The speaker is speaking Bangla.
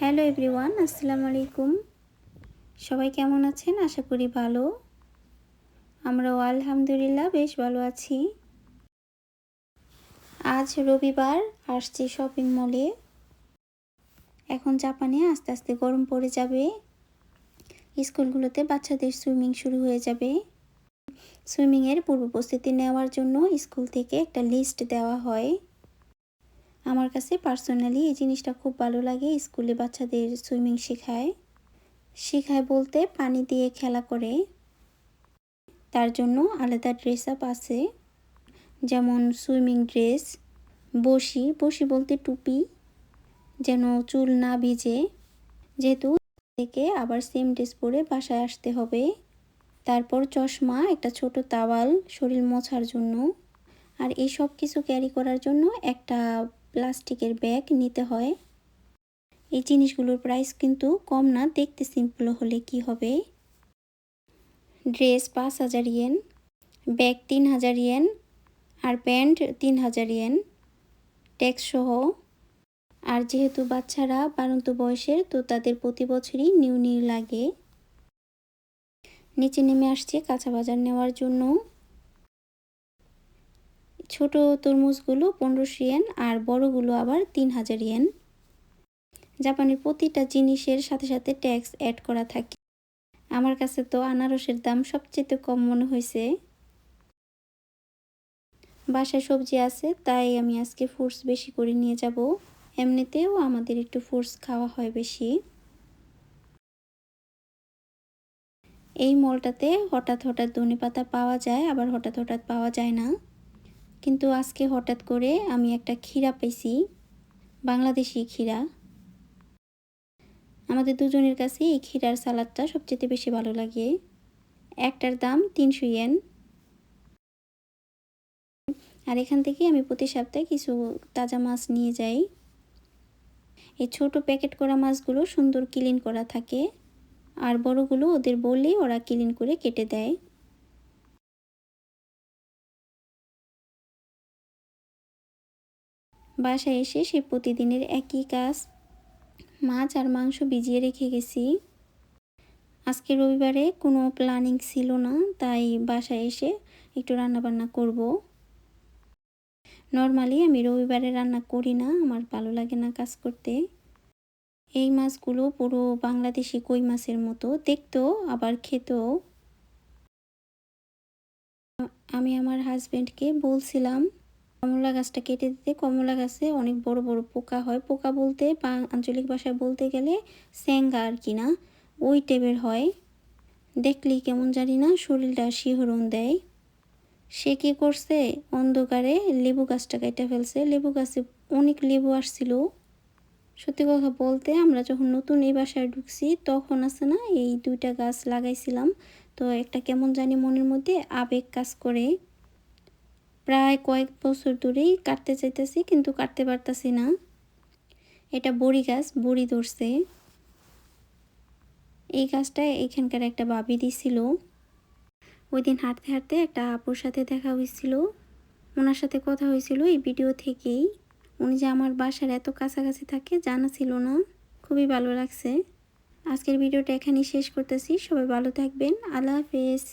হ্যালো এভরিওয়ান, আসসালামু আলাইকুম। সবাই কেমন আছেন? আশা করি ভালো। আমরাও আলহামদুলিল্লাহ বেশ ভালো আছি। আজ রবিবার, আসছি শপিং মলে এখন জাপানে আস্তে আস্তে গরম পড়ে যাবে। স্কুলগুলোতে বাচ্চাদের সুইমিং শুরু হয়ে যাবে। সুইমিংয়ের পূর্ব প্রস্তুতি নেওয়ার জন্য স্কুল থেকে একটা লিস্ট দেওয়া হয়। আমার কাছে পার্সোনালি এই জিনিসটা খুব ভালো লাগে, স্কুলে বাচ্চাদের সুইমিং শেখায়। শেখায় বলতে পানি দিয়ে খেলা করে। তার জন্য আলাদা ড্রেস আপ আছে, যেমন সুইমিং ড্রেস বসি বসি বলতে টুপি, যেন চুল না ভিজে। যেহেতু থেকে আবার সেম ড্রেস পরে বাসায় আসতে হবে। তারপর চশমা, একটা ছোট তাওয়াল, শরীর মোছার জন্য। আর এই সব কিছু ক্যারি করার জন্য একটা প্লাস্টিকের ব্যাগ নিতে হয়। এই জিনিসগুলোর প্রাইস কিন্তু কম না, দেখতে সিম্পল হলে কি হবে? ড্রেস পাঁচ হাজার ইয়েন ব্যাগ তিন হাজার ইয়েন আর প্যান্ট তিন হাজার ইয়েন ট্যাক্স সহ। আর যেহেতু বাচ্চারা বারন্ত বয়সের, তো তাদের প্রতি বছরই নিউ নিউ লাগে। নিচে নেমে আসছে কাঁচা বাজার নেওয়ার জন্য। ছোট তরমুজগুলো পনেরোশো ইয়েন আর বড়গুলো আবার তিন হাজার ইয়েন। জাপানের প্রতিটা জিনিসের সাথে সাথে ট্যাক্স অ্যাড করা থাকে। আমার কাছে তো আনারসের দাম সবচেয়ে কম মনে হয়েছে বাসায় সবজি আছে, তাই আমি আজকে ফ্রুটস বেশি করে নিয়ে যাব। এমনিতেও আমাদের একটু ফ্রুটস খাওয়া হয় বেশি। এই মলটাতে হঠাৎ হঠাৎ ধনে পাতা পাওয়া যায়, আবার হঠাৎ হঠাৎ পাওয়া যায় না। কিন্তু আজকে হঠাৎ করে আমি একটা ক্ষীরা পেয়েছি, বাংলাদেশি ক্ষীরা। আমাদের দুজনের কাছে এই ক্ষীরার সালাদটা সবচেয়ে বেশি ভালো লাগে। একটার দাম তিনশো ইয়েন। আর এখান থেকে আমি প্রতি সপ্তাহে কিছু তাজা মাছ নিয়ে যাই। এই ছোট প্যাকেট করা মাছগুলো সুন্দর ক্লিন করা থাকে। আর বড়গুলো ওদের বললে ওরা ক্লিন করে কেটে দেয়। বাসায় এসে সে প্রতিদিনের একই কাজ, মাছ আর মাংস ভিজিয়ে রেখে গেছি। আজকে রবিবারে কোনো প্ল্যানিং ছিল না, তাই বাসায় এসে একটু রান্নাবান্না করব। নর্মালি আমি রবিবারে রান্না করি না, আমার ভালো লাগে না কাজ করতে। এই মাছগুলো পুরো বাংলাদেশি কই মাছের মতো, দেখতেও আবার খেতেও। আমি আমার হাজব্যান্ডকে বলছিলাম কমলা গাছটা কেটে দিতে, কমলা গাছে অনেক বড় বড় পোকা হয়। পোকা বলতে আঞ্চলিক ভাষায় বলতে গেলে স্যাঙ্গা আর কি না? ওই টেবের হয়। দেখলেই কেমন জানি না, শরীরটা শিহরণ দেয়। সে কী করছে? অন্ধকারে লেবু গাছটা কেটে ফেলছে। লেবু গাছে অনেক লেবু আসছিল। সত্যি কথা বলতে আমরা যখন নতুন এই বাসায় ঢুকছি, তখন আছে না, এই দুইটা গাছ লাগাইছিলাম। তো একটা কেমন জানি মনের মধ্যে আবেগ কাজ করে। প্রায় কয়েক বছর ধরেই কাটতে চাইতেছি, কিন্তু কাটতে পারতাছি না। এটা বড়ি গাছ, বড়ি ধরছে। এই গাছটা এখানকার একটা বাবি দিছিল। ওই দিন হাঁটতে হাঁটতে একটা আপুর সাথে দেখা হয়েছিল। ওনার সাথে কথা হয়েছিল এই ভিডিও থেকেই। উনি যে আমার বাসার এত কাছাকাছি থাকে জানা ছিল না। খুবই ভালো লাগছে। আজকের ভিডিওটা এখানেই শেষ করতেছি। সবাই ভালো থাকবেন। আল্লাহ হাফেজ।